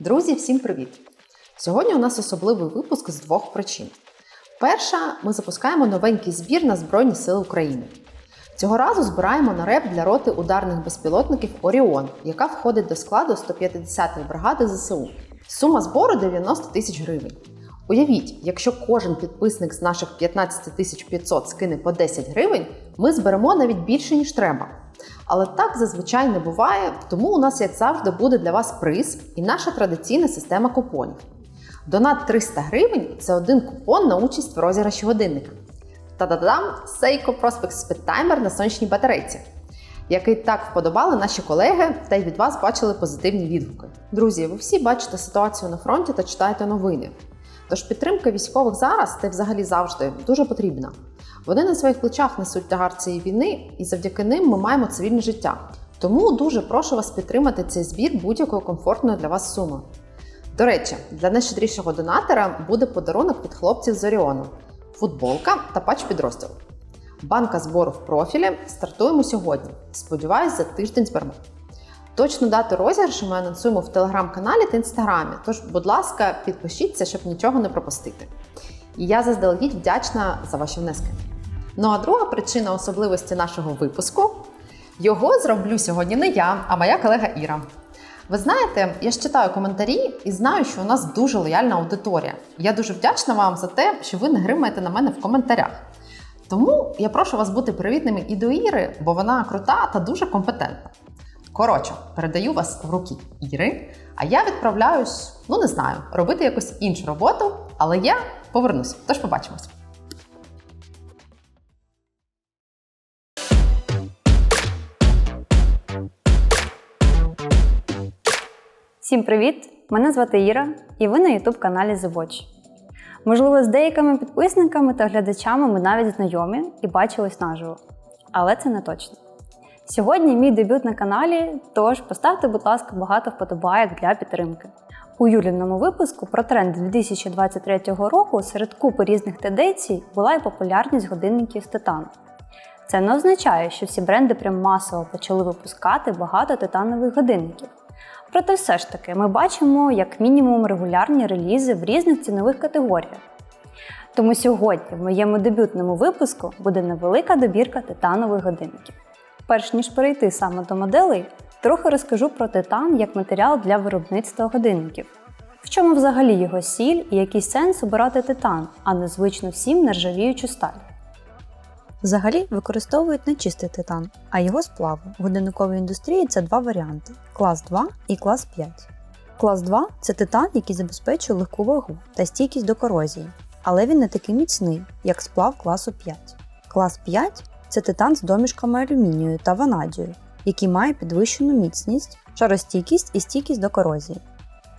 Друзі, всім привіт! Сьогодні у нас особливий випуск з двох причин. Перша, ми запускаємо новенький збір на Збройні Сили України. Цього разу збираємо на реп для роти ударних безпілотників Оріон, яка входить до складу 150-ї бригади ЗСУ. Сума збору 90 тисяч гривень. Уявіть, якщо кожен підписник з наших 15 тисяч 500 скине по 10 гривень, ми зберемо навіть більше, ніж треба. Але так зазвичай не буває, тому у нас, як завжди, буде для вас приз і наша традиційна система купонів. Донат 300 гривень це один купон на участь в розіграші годинника. Та-да-дам! Seiko Prospect Speedtimer на сонячній батарейці, який так вподобали наші колеги, та й від вас бачили позитивні відгуки. Друзі, ви всі бачите ситуацію на фронті та читаєте новини. Тож підтримка військових зараз та й взагалі завжди дуже потрібна. Вони на своїх плечах несуть тягар цієї війни, і завдяки ним ми маємо цивільне життя. Тому дуже прошу вас підтримати цей збір будь-якою комфортною для вас сумою. До речі, для найщедрішого донатора буде подарунок від хлопців з Оріону, футболка та патч підрозділу. Банка збору в профілі стартуємо сьогодні. Сподіваюсь, за тиждень зберемо. Точну дату розіграшу ми анонсуємо в телеграм-каналі та інстаграмі. Тож, будь ласка, підпишіться, щоб нічого не пропустити. І я заздалегідь вдячна за ваші внески. Ну а друга причина особливості нашого випуску його зроблю сьогодні не я, а моя колега Іра. Ви знаєте, я ж читаю коментарі і знаю, що у нас дуже лояльна аудиторія. Я дуже вдячна вам за те, що ви не гримаєте на мене в коментарях. Тому я прошу вас бути привітними і до Іри, бо вона крута та дуже компетентна. Коротше, передаю вас в руки Іри, а я відправляюсь, ну не знаю, робити якусь іншу роботу, але я повернусь. Тож побачимось. Всім привіт! Мене звати Іра, і ви на youtube каналі The Watch. Можливо, з деякими підписниками та глядачами ми навіть знайомі і бачились наживо. Але це не точно. Сьогодні мій дебют на каналі, тож поставте, будь ласка, багато вподобайок для підтримки. У Юліному випуску про тренди 2023 року серед купи різних тенденцій була і популярність годинників з титану. Це не означає, що всі бренди прям масово почали випускати багато титанових годинників. Проте все ж таки ми бачимо як мінімум регулярні релізи в різних цінових категоріях. Тому сьогодні в моєму дебютному випуску буде невелика добірка титанових годинників. Перш ніж перейти саме до моделей, трохи розкажу про титан як матеріал для виробництва годинників. В чому взагалі його сіль і який сенс обирати титан, а не звично всім нержавіючу сталь. Взагалі використовують не чистий титан, а його сплави. В годинниковій індустрії це два варіанти: клас 2 і клас 5. Клас 2 це титан, який забезпечує легку вагу та стійкість до корозії, але він не такий міцний, як сплав класу 5. Клас 5 це титан з домішками алюмінію та ванадію, який має підвищену міцність, шаростійкість і стійкість до корозії.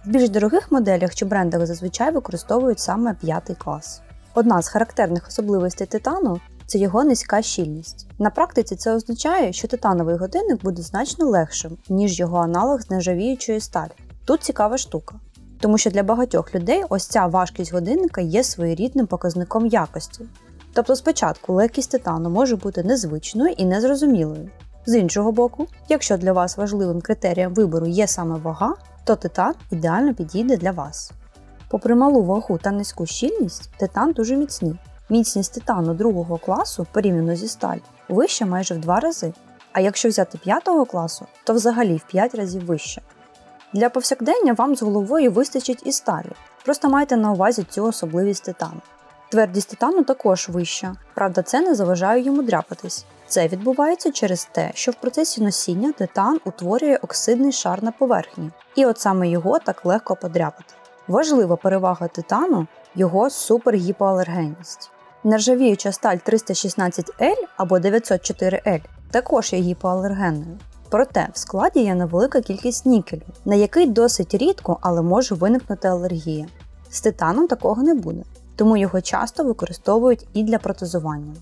В більш дорогих моделях чи брендах зазвичай використовують саме п'ятий клас. Одна з характерних особливостей титану це його низька щільність. На практиці це означає, що титановий годинник буде значно легшим, ніж його аналог з нержавіючої сталі. Тут цікава штука. Тому що для багатьох людей ось ця важкість годинника є своєрідним показником якості. Тобто спочатку легкість титану може бути незвичною і незрозумілою. З іншого боку, якщо для вас важливим критерієм вибору є саме вага, то титан ідеально підійде для вас. Попри малу вагу та низьку щільність, титан дуже міцний. Міцність титану другого класу порівняно зі сталь вища майже в два рази. А якщо взяти п'ятого класу, то взагалі в 5 разів вища. Для повсякдення вам з головою вистачить і сталі. Просто майте на увазі цю особливість титану. Твердість титану також вища, правда, це не заважає йому дряпатись. Це відбувається через те, що в процесі носіння титан утворює оксидний шар на поверхні, і от саме його так легко подряпати. Важлива перевага титану його супергіпоалергенність. Нержавіюча сталь 316L або 904L також є гіпоалергенною. Проте в складі є невелика кількість нікелю, на який досить рідко, але може виникнути алергія. З титаном такого не буде, тому його часто використовують і для протезування.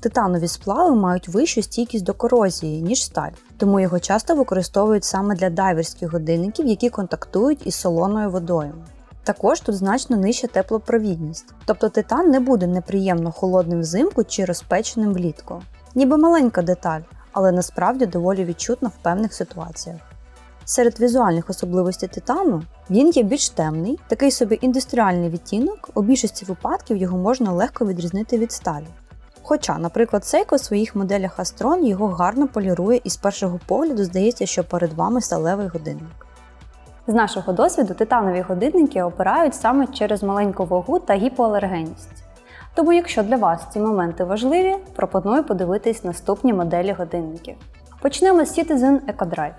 Титанові сплави мають вищу стійкість до корозії, ніж сталь, тому його часто використовують саме для дайверських годинників, які контактують із солоною водою. Також тут значно нижча теплопровідність, тобто титан не буде неприємно холодним взимку чи розпеченим влітку. Ніби маленька деталь, але насправді доволі відчутна в певних ситуаціях. Серед візуальних особливостей титану Він є більш темний, такий собі індустріальний відтінок, у більшості випадків його можна легко відрізнити від сталі. Хоча, наприклад, Seiko в своїх моделях Astron його гарно полірує і з першого погляду здається, що перед вами сталевий годинник. З нашого досвіду титанові годинники опирають саме через маленьку вагу та гіпоалергенність. Тому, якщо для вас ці моменти важливі, пропоную подивитись наступні моделі годинників. Почнемо з Citizen EcoDrive.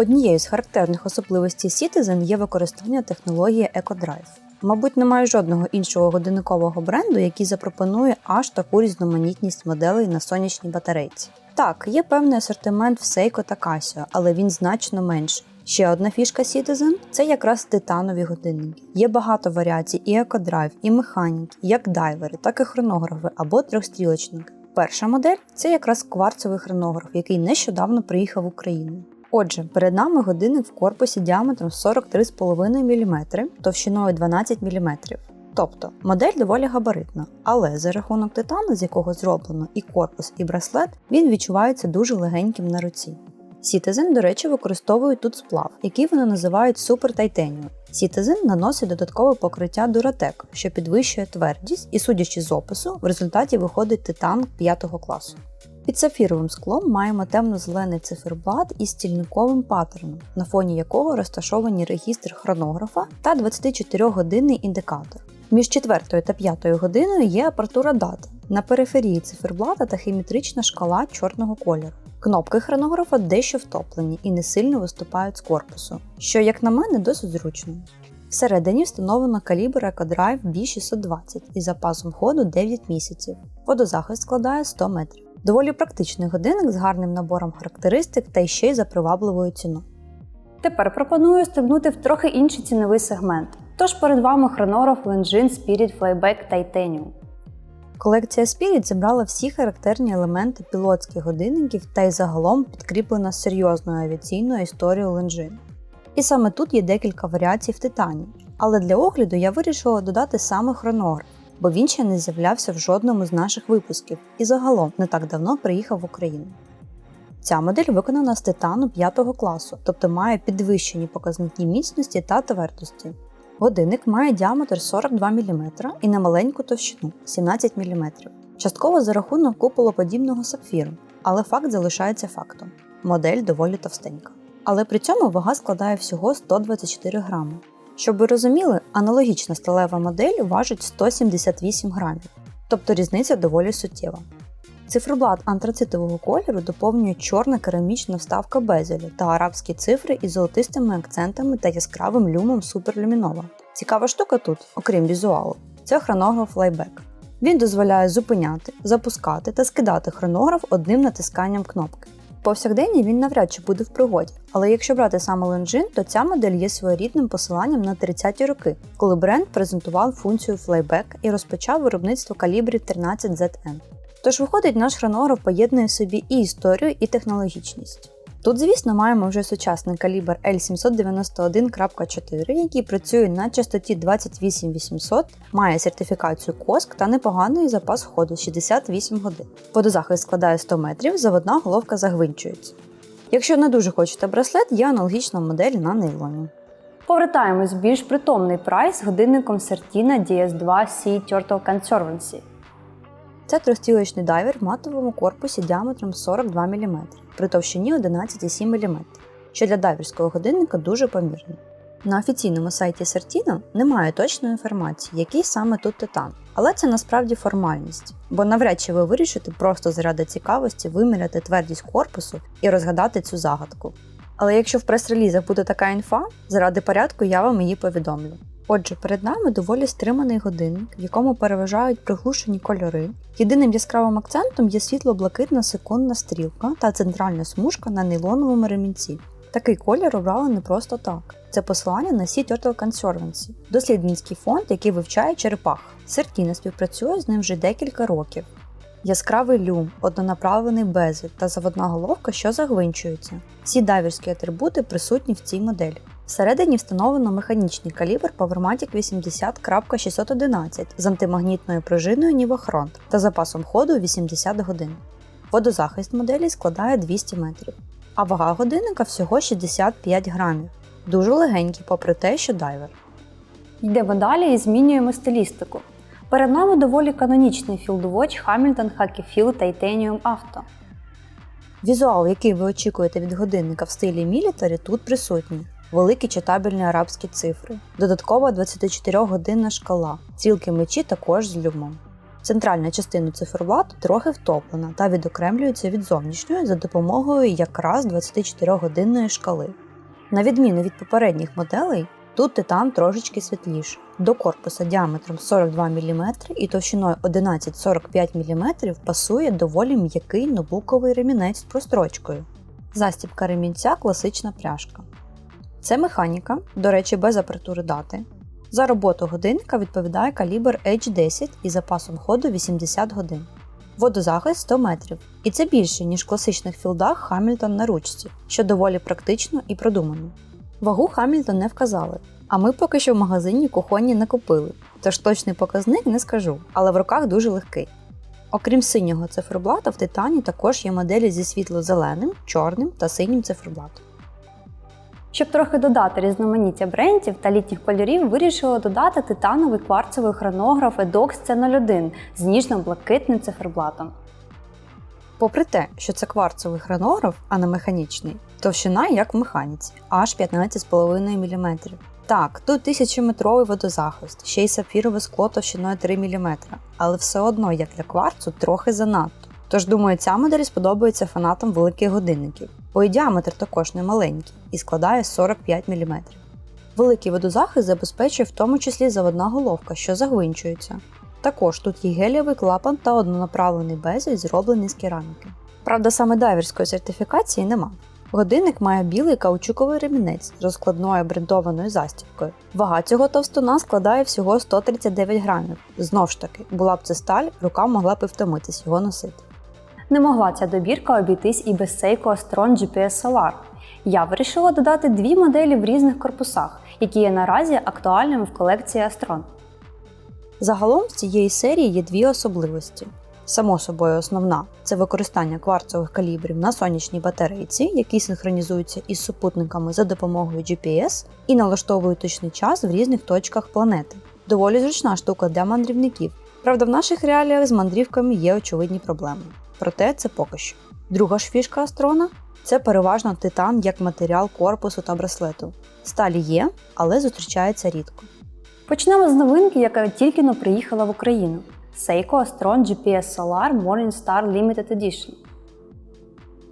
Однією з характерних особливостей Citizen є використання технології EcoDrive. Мабуть, немає жодного іншого годинникового бренду, який запропонує аж таку різноманітність моделей на сонячній батарейці. Так, є певний асортимент в Seiko та Casio, але він значно менший. Ще одна фішка Citizen – це якраз титанові годинники. Є багато варіацій і екодрайв, і механіки, як дайвери, так і хронографи або трьохстрілочники. Перша модель це якраз кварцовий хронограф, який нещодавно приїхав в Україну. Отже, перед нами годинник в корпусі діаметром 43,5 мм, товщиною 12 мм. Тобто модель доволі габаритна, але за рахунок титану, з якого зроблено і корпус, і браслет, він відчувається дуже легеньким на руці. Citizen, до речі, використовують тут сплав, який вони називають Super Titanium. Citizen наносить додаткове покриття Duratec, що підвищує твердість, і, судячи з опису, в результаті виходить титан 5 класу. Під сафіровим склом маємо темно-зелений циферблат із стільниковим паттерном, на фоні якого розташовані регістр хронографа та 24-годинний індикатор. Між 4 та 5 годиною є апертура дати. На периферії циферблата тахіметрична шкала чорного кольору. Кнопки хронографа дещо втоплені і не сильно виступають з корпусу, що, як на мене, досить зручно. Всередині встановлено калібр EcoDrive B620 із запасом ходу 9 місяців. Водозахист складає 100 метрів. Доволі практичний годинник з гарним набором характеристик та ще й за привабливою ціною. Тепер пропоную стрибнути в трохи інший ціновий сегмент. Тож перед вами хронограф Longines Spirit Flyback Titanium. Колекція Spirit зібрала всі характерні елементи пілотських годинників та й загалом підкріплена серйозною авіаційною історією Longines. І саме тут є декілька варіацій в титані. Але для огляду я вирішила додати саме хронограф, бо він ще не з'являвся в жодному з наших випусків і загалом не так давно приїхав в Україну. Ця модель виконана з титану 5 класу, тобто має підвищені показники міцності та твердості. Годинник має діаметр 42 мм і немаленьку товщину 17 мм, частково за рахунок куполоподібного сапфіру, але факт залишається фактом. Модель доволі товстенька. Але при цьому вага складає всього 124 грами. Щоб ви розуміли, аналогічна сталева модель важить 178 грамів, тобто різниця доволі суттєва. Циферблат антрацитового кольору доповнює чорна керамічна вставка безелю та арабські цифри із золотистими акцентами та яскравим люмом суперлюмінова. Цікава штука тут, окрім візуалу, це хронограф лайбек. Він дозволяє зупиняти, запускати та скидати хронограф одним натисканням кнопки. Повсякденні він навряд чи буде в пригоді, але якщо брати саме Longines, то ця модель є своєрідним посиланням на 30-ті роки, коли бренд презентував функцію Flyback і розпочав виробництво калібрів 13ZN. Тож виходить, наш хронограф поєднує в собі і історію, і технологічність. Тут, звісно, маємо вже сучасний калібр L791.4, який працює на частоті 28800, має сертифікацію COSC та непоганий запас ходу 68 годин. Водозахист складає 100 метрів, заводна головка загвинчується. Якщо не дуже хочете браслет, є аналогічна модель на нейлоні. Повертаємось в більш притомний прайс годинником Certina DS2 C Turtle Conservancy. Це трьохстрілочний дайвер в матовому корпусі діаметром 42 мм при товщині 11,7 мм, що для дайверського годинника дуже помірно. На офіційному сайті Certina немає точної інформації, який саме тут титан, але це насправді формальність, бо навряд чи ви вирішите просто заради цікавості виміряти твердість корпусу і розгадати цю загадку. Але якщо в прес-релізах буде така інфа, заради порядку я вам її повідомлю. Отже, перед нами доволі стриманий годинник, в якому переважають приглушені кольори. Єдиним яскравим акцентом є світло-блакитна секундна стрілка та центральна смужка на нейлоновому ремінці. Такий колір обрали не просто так. Це посилання на Sea Turtle Conservancy, дослідницький фонд, який вивчає черепах. Сертіна співпрацює з ним вже декілька років. Яскравий люм, однонаправлений безель та заводна головка, що загвинчується. Всі дайверські атрибути присутні в цій моделі. Всередині встановлено механічний калібр Powermatic 80.611 з антимагнітною пружиною Nivachron та запасом ходу 80 годин. Водозахист моделі складає 200 метрів, а вага годинника всього 65 грамів. Дуже легенький, попри те, що дайвер. Йдемо далі і змінюємо стилістику. Перед нами доволі канонічний Field Watch Hamilton Hackeyfield Titanium Auto. Візуал, який ви очікуєте від годинника в стилі мілітарі, тут присутній. Великі читабельні арабські цифри, додаткова 24-годинна шкала, стрілки мечі також з люмом. Центральна частина циферблату трохи втоплена та відокремлюється від зовнішньої за допомогою якраз 24-годинної шкали. На відміну від попередніх моделей, тут титан трошечки світліший. До корпуса діаметром 42 мм і товщиною 11-45 мм пасує доволі м'який нобуковий ремінець з прострочкою. Застібка ремінця класична пряжка. Це механіка, до речі, без апертури дати. За роботу годинника відповідає калібр H10 із запасом ходу 80 годин. Водозахист 100 метрів. І це більше, ніж в класичних філдах Хамільтон на ручці, що доволі практично і продумано. Вагу Хамільтон не вказали, а ми поки що в магазині кухонні не купили, тож точний показник не скажу, але в руках дуже легкий. Окрім синього циферблата, в титані також є моделі зі світло-зеленим, чорним та синім циферблатом. Щоб трохи додати різноманіття брендів та літніх кольорів, вирішила додати титановий кварцевий хронограф Edox C01 з ніжно-блакитним циферблатом. Попри те, що це кварцевий хронограф, а не механічний, товщина як в механіці аж 15,5 мм. Так, тут 1000-метровий водозахист, ще й сапфірове скло товщиною 3 мм, але все одно, як для кварцу, трохи занадто. Тож, думаю, ця модель сподобається фанатам великих годинників, бо і діаметр також не маленький і складає 45 мм. Великий водозахист забезпечує в тому числі заводна головка, що загвинчується. Також тут є гелєвий клапан та однонаправлений безель, зроблений з кераміки. Правда, саме дайверської сертифікації нема. Годинник має білий каучуковий ремінець з розкладною брендованою застібкою. Вага цього товстуна складає всього 139 грамів. Знов ж таки, була б це сталь, рука могла б і втомитись його носити. Не могла ця добірка обійтись і без Seiko Astron GPS Solar. Я вирішила додати дві моделі в різних корпусах, які є наразі актуальними в колекції Astron. Загалом в цієї серії є дві особливості. Само собою, основна це використання кварцових калібрів на сонячній батарейці, які синхронізуються із супутниками за допомогою GPS і налаштовують точний час в різних точках планети. Доволі зручна штука для мандрівників. Правда, в наших реаліях з мандрівками є очевидні проблеми. Проте це поки що. Друга ж фішка Астрона це переважно титан як матеріал корпусу та браслету. Сталі є, але зустрічається рідко. Почнемо з новинки, яка тільки но приїхала в Україну. Seiko Astron GPS Solar Morning Star Limited Edition.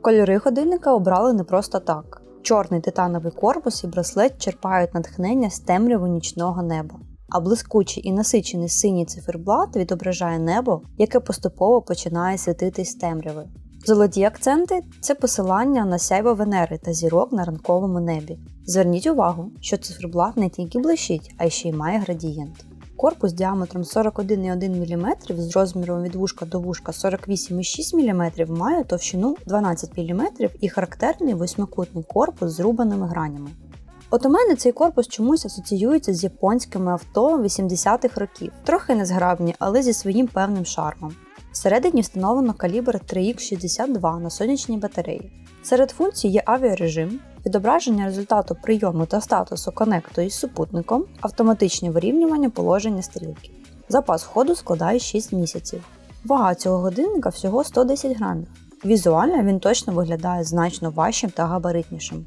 Кольори годинника обрали не просто так. Чорний титановий корпус і браслет черпають натхнення з темряви нічного неба, а блискучий і насичений синій циферблат відображає небо, яке поступово починає світитись темряви. Золоті акценти це посилання на сяйво Венери та зірок на ранковому небі. Зверніть увагу, що циферблат не тільки блищить, а ще й має градієнт. Корпус діаметром 41,1 мм з розміром від вушка до вушка 48,6 мм має товщину 12 мм і характерний восьмикутний корпус з рубаними гранями. От у мене цей корпус чомусь асоціюється з японськими авто 80-х років, трохи незграбні, але зі своїм певним шармом. Всередині встановлено калібр 3Х62 на сонячній батареї. Серед функцій є авіарежим, відображення результату прийому та статусу конекту із супутником, автоматичне вирівнювання положення стрілки. Запас ходу складає 6 місяців. Вага цього годинника всього 110 грамів. Візуально він точно виглядає значно важчим та габаритнішим.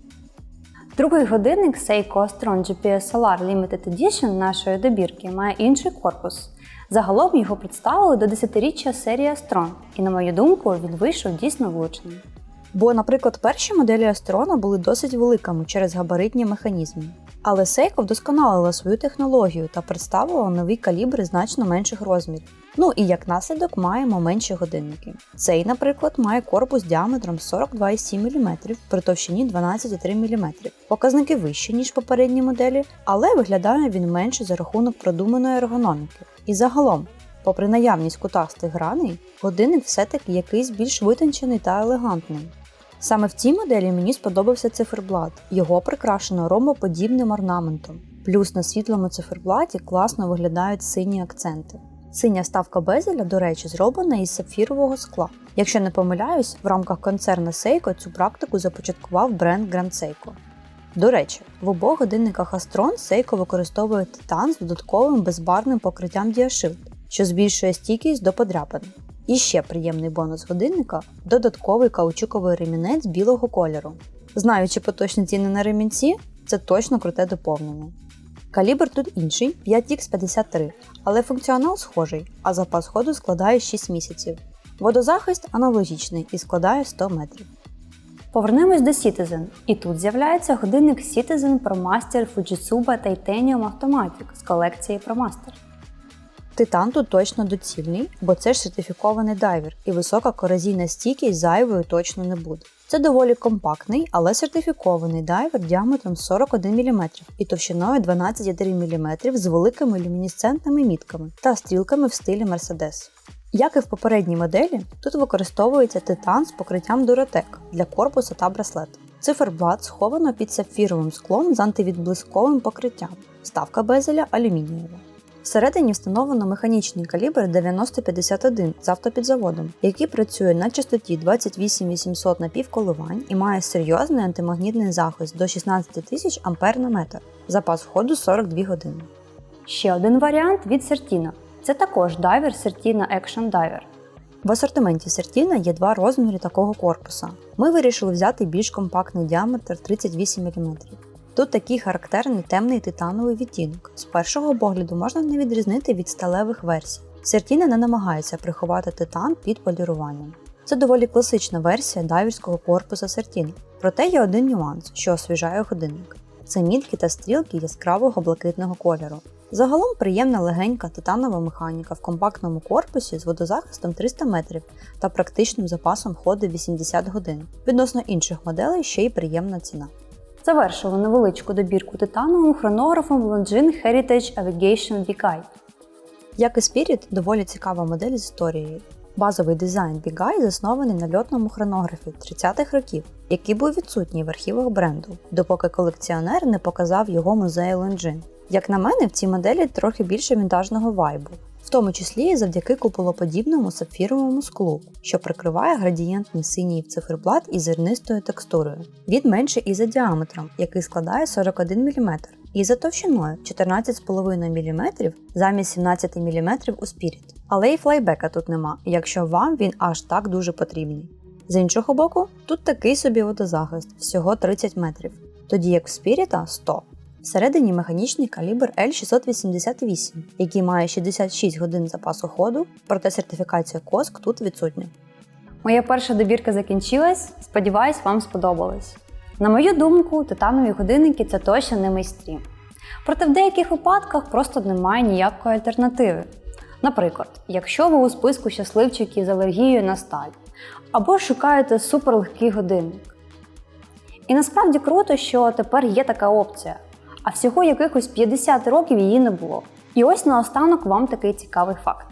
Другий годинник Seiko Astron GPS Solar Limited Edition нашої добірки має інший корпус. Загалом його представили до 10-річчя серії Astron, і, на мою думку, він вийшов дійсно влучним. Бо, наприклад, перші моделі Астрона були досить великими через габаритні механізми. Але Seiko вдосконалила свою технологію та представила нові калібри значно менших розмірів. Ну і як наслідок маємо менші годинники. Цей, наприклад, має корпус діаметром 42,7 мм при товщині 12,3 мм. Показники вищі, ніж попередні моделі, але виглядає він менше за рахунок продуманої ергономіки. І загалом, попри наявність кутастих граней, годинник все-таки якийсь більш витончений та елегантний. Саме в цій моделі мені сподобався циферблат, його прикрашено ромбоподібним орнаментом. Плюс на світлому циферблаті класно виглядають сині акценти. Синя ставка безеля, до речі, зроблена із сапфірового скла. Якщо не помиляюсь, в рамках концерну Seiko цю практику започаткував бренд Grand Seiko. До речі, в обох годинниках Astron Seiko використовує титан з додатковим безбарвним покриттям Diashield, що збільшує стійкість до подряпин. І ще приємний бонус годинника додатковий каучуковий ремінець білого кольору. Знаючи поточні ціни на ремінці, це точно круте доповнення. Калібр тут інший 5X53, але функціонал схожий, а запас ходу складає 6 місяців. Водозахист аналогічний і складає 100 метрів. Повернемось до Citizen. І тут з'являється годинник Citizen ProMaster Fujitsuba Titanium Automatic з колекції ProMaster. Титан тут точно доцільний, бо це ж сертифікований дайвер, і висока корозійна стійкість зайвою точно не буде. Це доволі компактний, але сертифікований дайвер діаметром 41 мм і товщиною 12,3 мм з великими люмінесцентними мітками та стрілками в стилі Mercedes. Як і в попередній моделі, тут використовується титан з покриттям Duratec для корпусу та браслета. Циферблат сховано під сапфіровим склом з антивідблисковим покриттям, ставка безеля алюмінієва. Всередині встановлено механічний калібр 9051 з автопідзаводом, який працює на частоті 28800 напівколивань і має серйозний антимагнітний захист до 16 тисяч А на метр, запас ходу 42 години. Ще один варіант від Certina. Це також дайвер Certina Action Diver. В асортименті Certina є два розміри такого корпуса. Ми вирішили взяти більш компактний діаметр 38 мм. Тут такий характерний темний титановий відтінок. З першого погляду можна не відрізнити від сталевих версій. Certina не намагається приховати титан під поліруванням. Це доволі класична версія дайверського корпуса Certina. Проте є один нюанс, що освіжає годинник. Це мітки та стрілки яскравого блакитного кольору. Загалом приємна легенька титанова механіка в компактному корпусі з водозахистом 300 метрів та практичним запасом ходу 80 годин. Відносно інших моделей ще й приємна ціна. Завершили невеличку добірку титановим хронографом Longines Heritage Avigation Vikai. Як і Spirit, доволі цікава модель з історією. Базовий дизайн Bigeye заснований на льотному хронографі 30-х років, який був відсутній в архівах бренду, допоки колекціонер не показав його музею Longines. Як на мене, в цій моделі трохи більше вінтажного вайбу, тому числі і завдяки куполоподібному сапфіровому склу, що прикриває градієнтний синій циферблат із зернистою текстурою. Він менший і за діаметром, який складає 41 мм, і за товщиною 14,5 мм замість 17 мм у Spirit. Але і флайбека тут нема, якщо вам він аж так дуже потрібний. З іншого боку, тут такий собі водозахист, всього 30 метрів, тоді як в Spirit 100. Всередині механічний калібр L688, який має 66 годин запасу ходу, проте сертифікація COSC тут відсутня. Моя перша добірка закінчилась. Сподіваюсь, вам сподобалось. На мою думку, титанові годинники це точно не майстрі. Проте в деяких випадках просто немає ніякої альтернативи. Наприклад, якщо ви у списку щасливчиків з алергією на сталь, або шукаєте суперлегкий годинник. І насправді круто, що тепер є така опція, а всього якихось 50 років її не було. І ось наостанок вам такий цікавий факт.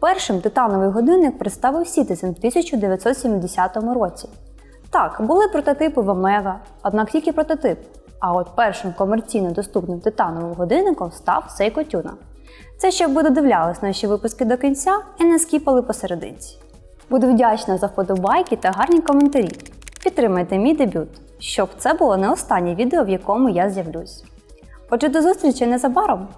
Першим титановий годинник представив Citizen в 1970 році. Так, були прототипи в Омега, однак тільки прототип. А от першим комерційно доступним титановим годинником став Seiko Tuna. Це щоб ви додивлялись наші випуски до кінця і не скіпали посерединці. Буду вдячна за вподобайки та гарні коментарі. Підтримайте мій дебют, щоб це було не останнє відео, в якому я з'явлюсь. Отже, до зустрічі незабаром!